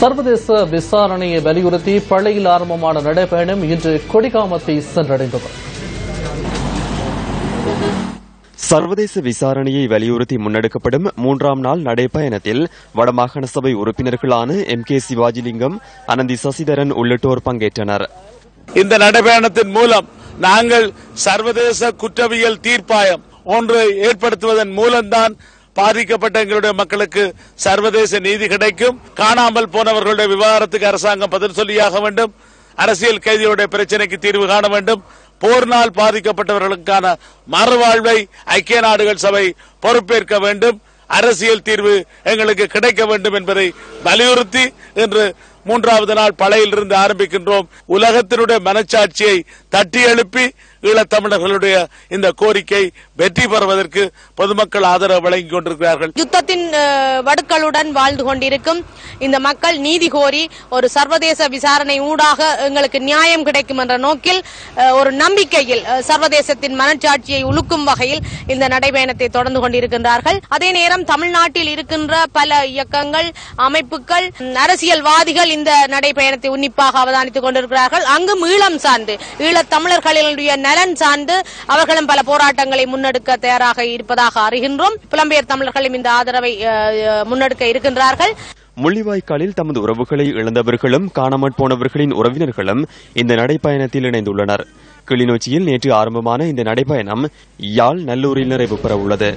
சர்வதேச விசாரணையை வலியுறுத்தி பள்ளியில் ஆரம்பமான நடைபயணம் இன்று கொடிகாமத்தை சென்றடைந்தது. சர்வதேச விசாரணையை வலியுறுத்தி முன்னெடுக்கப்படும் மூன்றாம் நாள் நடைப்பயணத்தில் வடமாகாண சபை உறுப்பினர்களான எம் கே சிவாஜிலிங்கம் அனந்தி சசிதரன் உள்ளிட்டோர் பங்கேற்றனர். இந்த நடைபயணத்தின் மூலம் நாங்கள் சர்வதேச குற்றவியல் தீர்ப்பாயம் ஒன்றை ஏற்படுத்துவதன் மூலம்தான் பாதிக்கப்பட்ட எங்களுடைய மக்களுக்கு சர்வதேச நீதி கிடைக்கும். காணாமல் போனவர்களுடைய விவகாரத்துக்கு அரசாங்கம் பதில் சொல்லியாக வேண்டும். அரசியல் கைதிகளுடைய பிரச்சனைக்கு தீர்வு காண வேண்டும். போர்னால் பாதிக்கப்பட்டவர்களுக்கான மறுவாழ்வை ஐக்கிய நாடுகள் சபை பொறுப்பேற்க வேண்டும். அரசியல் தீர்வு எங்களுக்கு கிடைக்க வேண்டும் என்பதை வலியுறுத்தி இன்று மூன்றாவது நாள் பழையிலிருந்து ஆரம்பிக்கின்றோம். உலகத்தினுடைய மனச்சாட்சியை தட்டி எழுப்பி ஈழத்தமிழர்களுடைய இந்த கோரிக்கை வெற்றி பெறுவதற்கு பொதுமக்கள் ஆதரவு வழங்கிக் கொண்டிருக்கிறார்கள். யுத்தத்தின் வடுக்களுடன் வாழ்ந்து கொண்டிருக்கும் இந்த மக்கள் நீதி கோரி ஒரு சர்வதேச விசாரணை ஊடாக எங்களுக்கு நியாயம் கிடைக்கும் என்ற நோக்கில் ஒரு நம்பிக்கையில் சர்வதேசத்தின் மனச்சாட்சியை உலுக்கும் வகையில் இந்த நடைபயணத்தை தொடர்ந்து கொண்டிருக்கின்றார்கள். அதே நேரம் தமிழ்நாட்டில் இருக்கின்ற பல இயக்கங்கள் அமைப்புகள் அரசியல்வாதிகள் இந்த நடைபயணத்தை உன்னிப்பாக அவதானித்துக் கொண்டிருக்கிறார்கள். அங்கும் ஈழம் சார்ந்து ஈழத் தமிழர்களுடைய நலன் சார்ந்து அவர்களும் பல போராட்டங்களை முன்னெடுக்க தயாராக இருப்பதாக அறிகின்றோம். புலம்பெயர் தமிழர்களும் இந்த ஆதரவை முன்னெடுக்க இருக்கின்றார்கள். முள்ளிவாய்க்காலில் தமது உறவுகளை இழந்தவர்களும் காணாமற் போனவர்களின் உறவினர்களும் இந்த நடைப்பயணத்தில் இணைந்துள்ளனர். கிளிநொச்சியில் நேற்று ஆரம்பமான இந்த நடைப்பயணம் யாழ் நல்லூரில் நிறைவு பெற உள்ளது